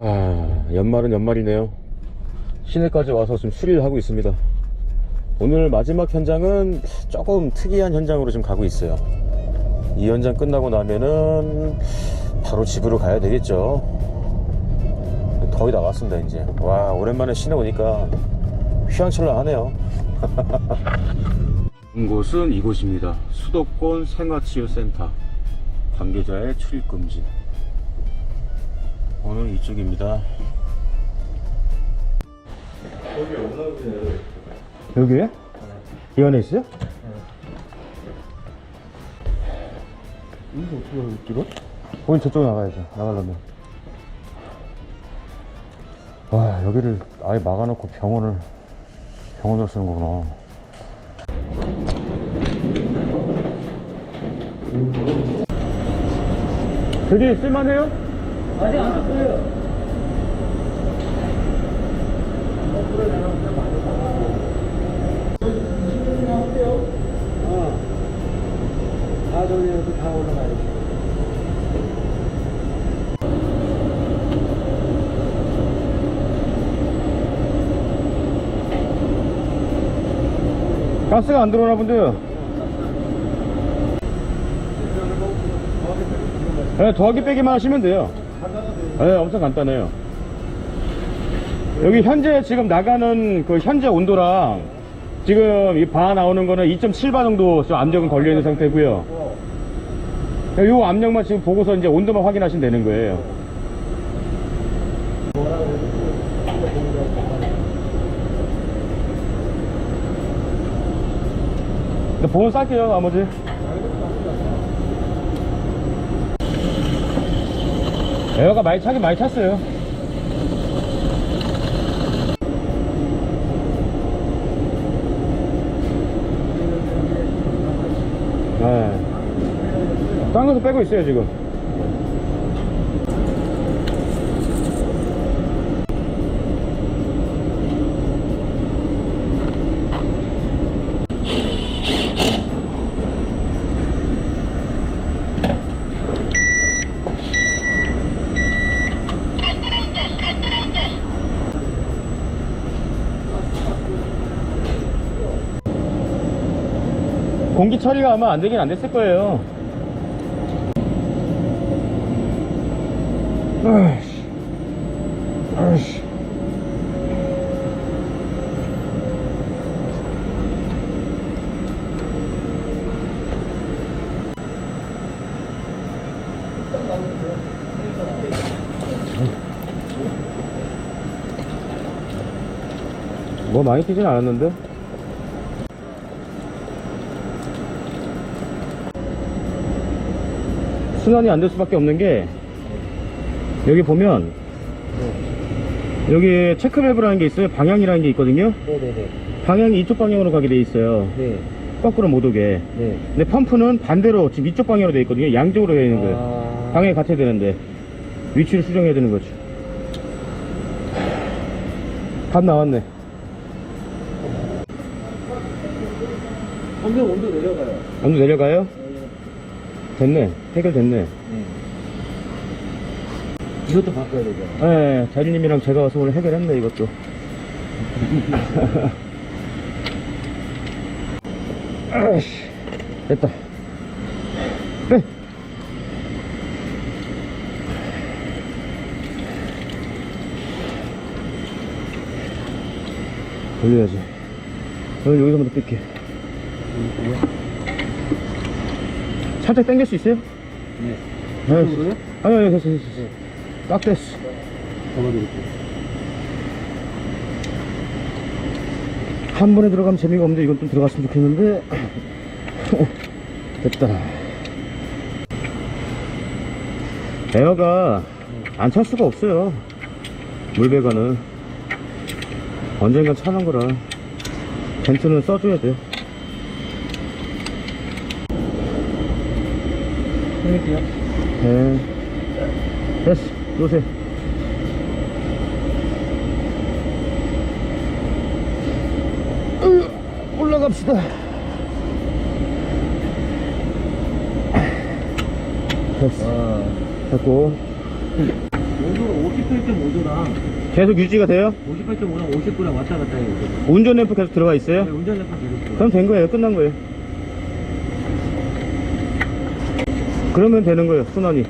아, 연말은 연말이네요. 시내까지 와서 지금 수리를 하고 있습니다. 오늘 마지막 현장은 조금 특이한 현장으로 지금 가고 있어요. 이 현장 끝나고 나면은 바로 집으로 가야 되겠죠. 거의 다 왔습니다, 이제. 와, 오랜만에 시내 오니까 휘황찬란하네요. 곳은 이곳입니다. 수도권 생활치유센터. 관계자의 출입금지. 오늘 이쪽입니다. 여기 오너분은 여기에? 이 안에 있어요? 이거 어떻게 알고 찍어? 거긴 저쪽에 나가야죠. 나가려면. 와, 여기를 아예 막아놓고 병원을, 병원을 쓰는 거구나. 되게 쓸만해요? 아직 안 왔어요. 가스가 안 들어오나 본데요. 네, 더하기 빼기만 하시면 돼요. 네, 엄청 간단해요. 여기 현재 지금 나가는 그 현재 온도랑 지금 이 바 나오는 거는 2.7바 정도 압력은 걸려 있는 상태고요. 이 압력만 지금 보고서 이제 온도만 확인하시면 되는 거예요. 근데 보험 쌀게요, 나머지. 에어가 많이 차긴 많이 찼어요. 네. 딴 것도 빼고 있어요, 지금. 공기 처리가 아마 안 되긴 안 됐을 거예요. 아이씨. 아이씨. 뭐 많이 뛰진 않았는데? 순환이 안 될 수밖에 없는 게 여기 보면 여기 체크밸브라는 게 있어요 방향이라는 게 있거든요 네네네. 방향이 이쪽 방향으로 가게 돼 있어요 네. 거꾸로 못 오게 네. 근데 펌프는 반대로 지금 이쪽 방향으로 돼 있거든요 양쪽으로 되어 있는 거예요 아. 방향이 같아야 되는데 위치를 수정해야 되는 거죠 답 나왔네 점점 온도 내려가요. 온도 내려가요? 됐네 해결됐네 네. 이것도 바꿔야 되죠. 네, 자리님이랑 제가 와서 오늘 해결했네, 이것도. 아이씨, 됐다. 네. 돌려야지. 어, 여기서 먼저 뺄게. 살짝 당길 수 있어요? 네. 네. 이쪽으로요? 아니, 아니, 됐어, 됐어. 됐어. 딱 됐어. 잡아드릴게요. 한 번에 들어가면 재미가 없는데 이건 좀 들어갔으면 좋겠는데 됐다 에어가 안 찰 수가 없어요 물배관은 언젠간 차는 거라 벤트는 써줘야 돼 해볼게요. 네. 됐어 놓으세요 으, 올라갑시다 됐어 아. 됐고 온도 온도가 58.5도랑 계속 유지가 돼요? 58.5랑 59랑 왔다 갔다 해요. 운전 램프 계속 들어가 있어요? 네, 운전 램프 계속 들어가요. 그럼 된 거예요. 끝난 거예요. 그러면 되는 거예요. 순환이.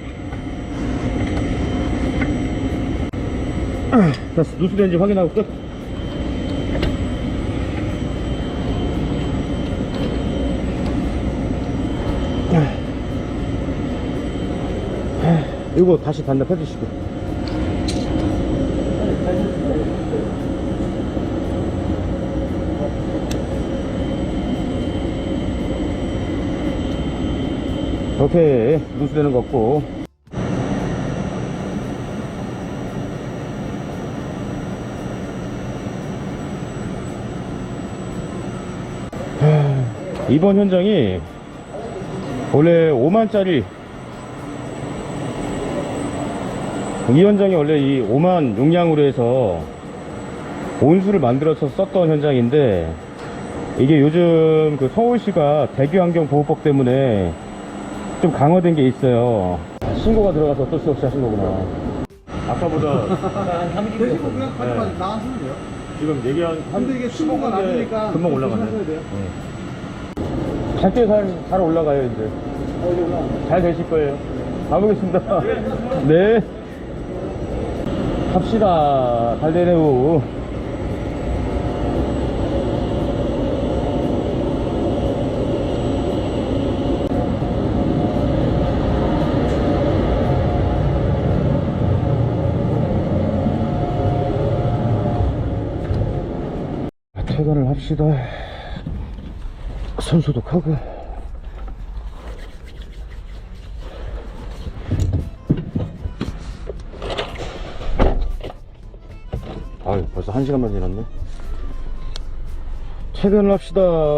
아, 자, 누수된지 확인하고 끝. 아. 아, 이거 다시 반납해 주시고. 오케이. 누수되는 거 없고. 하, 이번 현장이 원래 5만짜리 이 현장이 원래 이 5만 용량으로 해서 온수를 만들어서 썼던 현장인데 이게 요즘 그 서울시가 대기환경보호법 때문에 좀 강화된 게 있어요 신고가 들어가서 어쩔 수 없이 하신 거구나 아까보다 한 30분 대시고 그냥 가져가 네. 나가시면 돼요. 지금 얘기한 근데 이게 수고가 낮으니까 금방 올라가네 조심하셔야 돼요. 잘때 잘, 잘 올라가요 이제 올라가? 잘 되실 거예요. 가보겠습니다. 네. 갑시다. 잘 되네요. 퇴근을 합시다. 손 소독하고. 아유 벌써 한 시간만 지났네 퇴근을 합시다